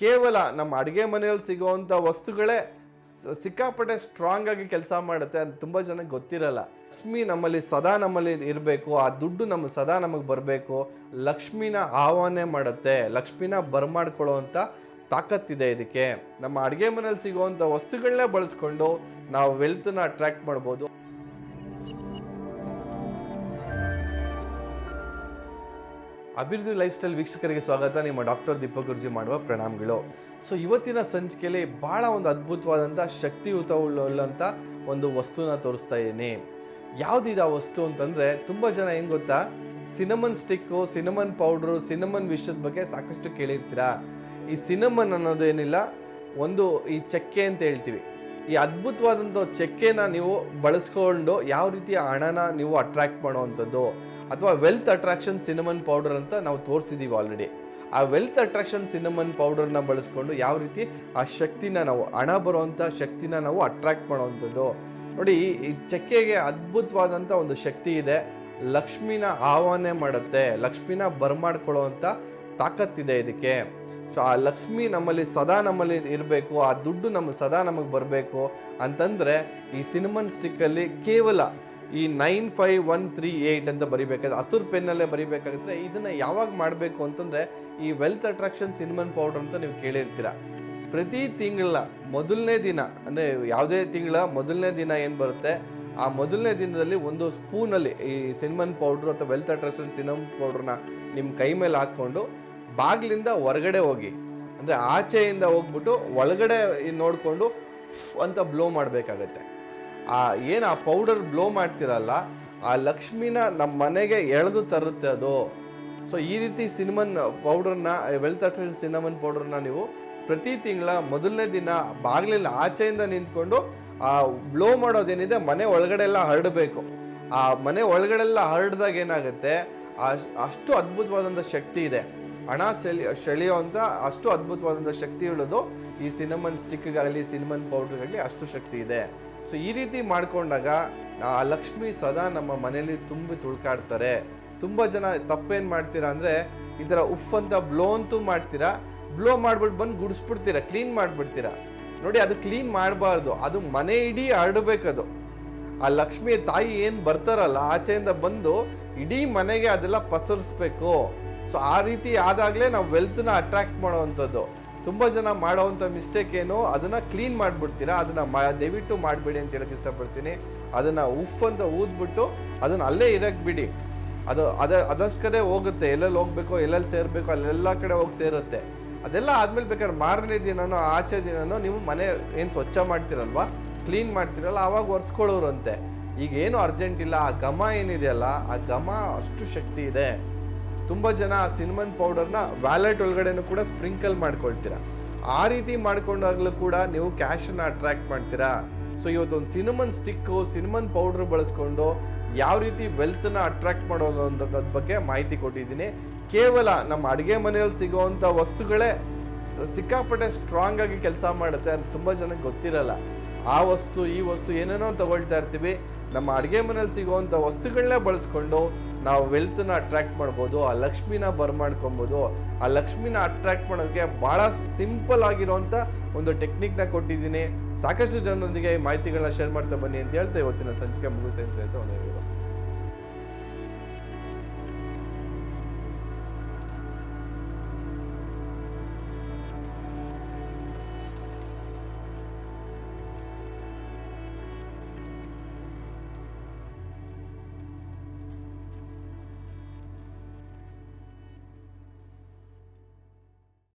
ಕೇವಲ ನಮ್ಮ ಅಡುಗೆ ಮನೆಯಲ್ಲಿ ಸಿಗುವಂಥ ವಸ್ತುಗಳೇ ಸಿಕ್ಕಾಪಟ್ಟೆ ಸ್ಟ್ರಾಂಗ್ ಆಗಿ ಕೆಲಸ ಮಾಡುತ್ತೆ ಅದು ತುಂಬ ಜನಕ್ಕೆ ಗೊತ್ತಿರಲ್ಲ. ಲಕ್ಷ್ಮಿ ನಮ್ಮಲ್ಲಿ ಸದಾ ನಮ್ಮಲ್ಲಿ ಇರಬೇಕು, ಆ ದುಡ್ಡು ನಮ್ಮ ಸದಾ ನಮಗೆ ಬರಬೇಕು, ಲಕ್ಷ್ಮಿನ ಆಹ್ವಾನೆ ಮಾಡುತ್ತೆ, ಲಕ್ಷ್ಮಿನ ಬರ್ಮಾಡ್ಕೊಳ್ಳೋವಂಥ ತಾಕತ್ತಿದೆ ಇದಕ್ಕೆ. ನಮ್ಮ ಅಡುಗೆ ಮನೇಲಿ ಸಿಗುವಂಥ ವಸ್ತುಗಳನ್ನೇ ಬಳಸ್ಕೊಂಡು ನಾವು ವೆಲ್ತನ್ನ ಅಟ್ರ್ಯಾಕ್ಟ್ ಮಾಡ್ಬೋದು. ಅಭಿವೃದ್ಧಿ ಲೈಫ್ ಸ್ಟೈಲ್ ವೀಕ್ಷಕರಿಗೆ ಸ್ವಾಗತ. ನಿಮ್ಮ ಡಾಕ್ಟರ್ ದೀಪಕ್ ಗುರುಜಿ ಮಾಡುವ ಪ್ರಣಾಮಗಳು. ಸೊ ಇವತ್ತಿನ ಸಂಚಿಕೆಯಲ್ಲಿ ಭಾಳ ಒಂದು ಅದ್ಭುತವಾದಂಥ ಶಕ್ತಿಯುತವುಳ್ಳಂಥ ಒಂದು ವಸ್ತುನ ತೋರಿಸ್ತಾ ಇದ್ದೀನಿ. ಯಾವುದಿದೆ ಆ ವಸ್ತು ಅಂತಂದರೆ, ತುಂಬ ಜನ ಏನು ಗೊತ್ತಾ? Cinnamon stick cinnamon powder cinnamon ವಿಷಯದ ಬಗ್ಗೆ ಸಾಕಷ್ಟು ಕೇಳಿರ್ತೀರಾ? ಈ ಸಿನಮನ್ ಅನ್ನೋದೇನಿಲ್ಲ, ಒಂದು ಈ ಚಕ್ಕೆ ಅಂತ ಹೇಳ್ತೀವಿ. ಈ ಅದ್ಭುತವಾದಂಥ ಚೆಕ್ಕೆನ ನೀವು ಬಳಸ್ಕೊಂಡು ಯಾವ ರೀತಿಯ ಹಣನ ನೀವು ಅಟ್ರ್ಯಾಕ್ಟ್ ಮಾಡೋವಂಥದ್ದು ಅಥವಾ ವೆಲ್ತ್ ಅಟ್ರಾಕ್ಷನ್ ಸಿನಮನ್ ಪೌಡರ್ ಅಂತ ನಾವು ತೋರಿಸಿದ್ದೀವಿ ಆಲ್ರೆಡಿ ಆ ವೆಲ್ತ್ ಅಟ್ರಾಕ್ಷನ್ ಸಿನಮನ್ ಪೌಡರ್ನ ಬಳಸ್ಕೊಂಡು ಯಾವ ರೀತಿ ಆ ಶಕ್ತಿನ ನಾವು, ಹಣ ಬರುವಂಥ ಶಕ್ತಿನ ನಾವು ಅಟ್ರ್ಯಾಕ್ಟ್ ಮಾಡೋವಂಥದ್ದು. ನೋಡಿ, ಈ ಚಕ್ಕೆಗೆ ಅದ್ಭುತವಾದಂಥ ಒಂದು ಶಕ್ತಿ ಇದೆ. ಲಕ್ಷ್ಮಿನ ಆಹ್ವಾನೆ ಮಾಡುತ್ತೆ. ಲಕ್ಷ್ಮಿನ ಬರಮಾಡ್ಕೊಳ್ಳೋವಂಥ ತಾಕತ್ತಿದೆ ಇದಕ್ಕೆ. ಸೊ ಆ ಲಕ್ಷ್ಮಿ ನಮ್ಮಲ್ಲಿ ಸದಾ ನಮ್ಮಲ್ಲಿ ಇರಬೇಕು, ಆ ದುಡ್ಡು ನಮಗೆ ಸದಾ ನಮಗೆ ಬರಬೇಕು ಅಂತಂದರೆ ಈ ಸಿನಿಮನ್ ಸ್ಟಿಕ್ಕಲ್ಲಿ ಕೇವಲ ಈ nine five one three eight ಅಂತ ಬರಿಬೇಕಾದ್ರೆ, ಹಸಿರು ಪೆನ್ನಲ್ಲೇ ಬರಿಬೇಕಾಗುತ್ತೆ ಇದನ್ನು ಯಾವಾಗ ಮಾಡಬೇಕು ಅಂತಂದರೆ ಈ ವೆಲ್ತ್ ಅಟ್ರಾಕ್ಷನ್ ಸಿನಿಮನ್ ಪೌಡರ್ ಅಂತ ನೀವು ಕೇಳಿರ್ತೀರ. ಪ್ರತಿ ತಿಂಗಳ ಮೊದಲನೇ ದಿನ, ಅಂದರೆ ಯಾವುದೇ ತಿಂಗಳ ಮೊದಲನೇ ದಿನ ಏನು ಬರುತ್ತೆ, ಆ ಮೊದಲನೇ ದಿನದಲ್ಲಿ ಒಂದು ಸ್ಪೂನಲ್ಲಿ ಈ ಸಿನಿಮನ್ ಪೌಡ್ರು ಅಥವಾ ವೆಲ್ತ್ ಅಟ್ರಾಕ್ಷನ್ ಸಿನಿಮನ್ ಪೌಡ್ರನ್ನ ನಿಮ್ಮ ಕೈ ಮೇಲೆ ಹಾಕ್ಕೊಂಡು ಬಾಗಿಲಿಂದ ಹೊರಗಡೆ ಹೋಗಿ, ಅಂದರೆ ಆಚೆಯಿಂದ ಹೋಗ್ಬಿಟ್ಟು ಒಳಗಡೆ ನೋಡಿಕೊಂಡು ಅಂತ ಬ್ಲೋ ಮಾಡಬೇಕಾಗತ್ತೆ. ಆ ಏನು ಆ ಪೌಡರ್ ಬ್ಲೋ ಮಾಡ್ತಿರಲ್ಲ, ಆ ಲಕ್ಷ್ಮಿನ ನಮ್ಮ ಮನೆಗೆ ಎಳೆದು ತರುತ್ತೆ ಅದು. ಸೊ ಈ ರೀತಿ ಸಿನಿಮನ್ ಪೌಡರ್ನ ವೆಲ್ತ್ ಅಟ್ರಾಕ್ಷನ್ ಸಿನಮನ್ ಪೌಡರ್ನ ನೀವು ಪ್ರತಿ ತಿಂಗಳ ಮೊದಲನೇ ದಿನ ಬಾಗಿಲಲ್ಲಿ ಆಚೆಯಿಂದ ನಿಂತ್ಕೊಂಡು ಆ ಬ್ಲೋ ಮಾಡೋದೇನಿದೆ, ಮನೆ ಒಳಗಡೆ ಎಲ್ಲ ಹರಡಬೇಕು. ಆ ಮನೆ ಒಳಗಡೆಲ್ಲ ಹರಡ್ದಾಗ ಏನಾಗುತ್ತೆ ಅಷ್ಟು ಅದ್ಭುತವಾದಂಥ ಶಕ್ತಿ ಇದೆ. ಹಣ ಸೆಳಿ ಸೆಳೆಯುವಂಥ ಅಷ್ಟು ಅದ್ಭುತವಾದಂಥ ಶಕ್ತಿ ಉಳ್ಳೋದು ಈ ಸಿನಮನ್ ಸ್ಟಿಕ್ಗಾಗಲಿ ಸಿನಮನ್ ಪೌಡ್ರ್ಗಾಗಲಿ ಅಷ್ಟು ಶಕ್ತಿ ಇದೆ. ಸೊ ಈ ರೀತಿ ಮಾಡ್ಕೊಂಡಾಗ ಆ ಲಕ್ಷ್ಮಿ ಸದಾ ನಮ್ಮ ಮನೆಯಲ್ಲಿ ತುಂಬಿ ತುಳ್ಕಾಡ್ತಾರೆ. ತುಂಬ ಜನ ತಪ್ಪೇನು ಮಾಡ್ತೀರಾ ಅಂದರೆ ಈ ಥರ ಉಫ್ ಅಂತ ಬ್ಲೋ ಅಂತೂ ಮಾಡ್ತೀರಾ, ಬ್ಲೋ ಮಾಡ್ಬಿಟ್ಟು ಬಂದು ಗುಡಿಸ್ಬಿಡ್ತೀರಾ, ಕ್ಲೀನ್ ಮಾಡಿಬಿಡ್ತೀರಾ. ನೋಡಿ ಅದು ಕ್ಲೀನ್ ಮಾಡಬಾರ್ದು, ಅದು ಮನೆ ಇಡೀ ಹರಡಬೇಕದು. ಆ ಲಕ್ಷ್ಮಿ ತಾಯಿ ಏನು ಬರ್ತಾರಲ್ಲ, ಆಚೆಯಿಂದ ಬಂದು ಇಡೀ ಮನೆಗೆ ಅದೆಲ್ಲ ಪಸರಿಸ್ಬೇಕು. ಸೊ ಆ ರೀತಿ ಆದಾಗಲೇ ನಾವು ವೆಲ್ತ್ನ ಅಟ್ರಾಕ್ಟ್ ಮಾಡೋವಂಥದ್ದು. ತುಂಬ ಜನ ಮಾಡೋವಂಥ ಮಿಸ್ಟೇಕ್ ಏನು? ಅದನ್ನು ಕ್ಲೀನ್ ಮಾಡಿಬಿಡ್ತೀರಾ? ಅದನ್ನು ಮಾ, ದಯವಿಟ್ಟು ಮಾಡಬೇಡಿ ಅಂತ ಹೇಳಕ್ಕೆ ಇಷ್ಟಪಡ್ತೀನಿ. ಅದನ್ನು ಉಫ್ ಅಂತ ಊದ್ಬಿಟ್ಟು ಅದನ್ನು ಅಲ್ಲೇ ಇರಕ್ಕೆ ಬಿಡಿ. ಅದು, ಅದ ಅದಷ್ಟೇ ಹೋಗುತ್ತೆ. ಎಲ್ಲೆಲ್ಲಿ ಹೋಗ್ಬೇಕೋ, ಎಲ್ಲೆಲ್ಲಿ ಸೇರಬೇಕು, ಅಲ್ಲೆಲ್ಲ ಕಡೆ ಹೋಗಿ ಸೇರುತ್ತೆ. ಅದೆಲ್ಲ ಆದಮೇಲೆ ಬೇಕಾದ್ರೆ ಮಾರನೇ ದಿನನೋ, ಆಚೆ ದಿನನೋ ನೀವು ಮನೆ ಏನು ಸ್ವಚ್ಛ ಮಾಡ್ತೀರಲ್ವ? ಕ್ಲೀನ್ ಮಾಡ್ತೀರಲ್ಲ ಆವಾಗ ಒರೆಸ್ಕೊಳ್ಳೋರಂತೆ. ಈಗ ಏನು ಅರ್ಜೆಂಟ್ ಇಲ್ಲ, ಆ ಘಮ ಏನಿದೆಯಲ್ಲ ಆ ಘಮ ಅಷ್ಟು ಶಕ್ತಿ ಇದೆ. ತುಂಬ ಜನ ಆ ಸಿನಿಮನ್ ಪೌಡರ್ನ ವ್ಯಾಲೆಟ್ ಒಳಗಡೆನೂ ಕೂಡ ಸ್ಪ್ರಿಂಕಲ್ ಮಾಡ್ಕೊಳ್ತೀರಾ. ಆ ರೀತಿ ಮಾಡ್ಕೊಂಡಾಗಲೂ ಕೂಡ ನೀವು ಕ್ಯಾಶನ್ನು ಅಟ್ರಾಕ್ಟ್ ಮಾಡ್ತೀರಾ. ಸೊ ಇವತ್ತೊಂದು ಸಿನಿಮನ್ ಸ್ಟಿಕ್ಕು ಸಿನಿಮನ್ ಪೌಡ್ರ್ ಬಳಸ್ಕೊಂಡು ಯಾವ ರೀತಿ ವೆಲ್ತ್ನ ಅಟ್ರಾಕ್ಟ್ ಮಾಡೋದು ಅನ್ನೋದ್ರ ಬಗ್ಗೆ ಮಾಹಿತಿ ಕೊಟ್ಟಿದ್ದೀನಿ. ಕೇವಲ ನಮ್ಮ ಅಡುಗೆ ಮನೆಯಲ್ಲಿ ಸಿಗುವಂಥ ವಸ್ತುಗಳೇ ಸಿಕ್ಕಾಪಟ್ಟೆ ಸ್ಟ್ರಾಂಗ್ ಆಗಿ ಕೆಲಸ ಮಾಡುತ್ತೆ ಅಂತ ತುಂಬ ಜನಕ್ಕೆ ಗೊತ್ತಿರಲ್ಲ. ಆ ವಸ್ತು, ಈ ವಸ್ತು ಏನೇನೋ ತಗೊಳ್ತಾ ಇರ್ತೀವಿ. ನಮ್ಮ ಅಡುಗೆ ಮನೇಲಿ ಸಿಗುವಂಥ ವಸ್ತುಗಳನ್ನೇ ಬಳಸ್ಕೊಂಡು ನಾವು ವೆಲ್ತನ್ನ ಅಟ್ರ್ಯಾಕ್ಟ್ ಮಾಡ್ಬೋದು, ಆ ಲಕ್ಷ್ಮಿನ ಬರಮಾಡ್ಕೊಬೋದು, ಆ ಲಕ್ಷ್ಮಿನ ಅಟ್ರಾಕ್ಟ್ ಮಾಡೋಕ್ಕೆ ಭಾಳ ಸಿಂಪಲ್ ಆಗಿರೋಂಥ ಒಂದು ಟೆಕ್ನಿಕ್ನ ಕೊಟ್ಟಿದ್ದೀನಿ. ಸಾಕಷ್ಟು ಜನರೊಂದಿಗೆ ಈ ಮಾಹಿತಿಗಳನ್ನ ಶೇರ್ ಮಾಡ್ತಾ ಬನ್ನಿ ಅಂತ ಹೇಳ್ತಾ ಇವತ್ತಿನ ಸಂಚಿಕೆ ಮುಗಿಸಿ ಅಂತ ಒಂದು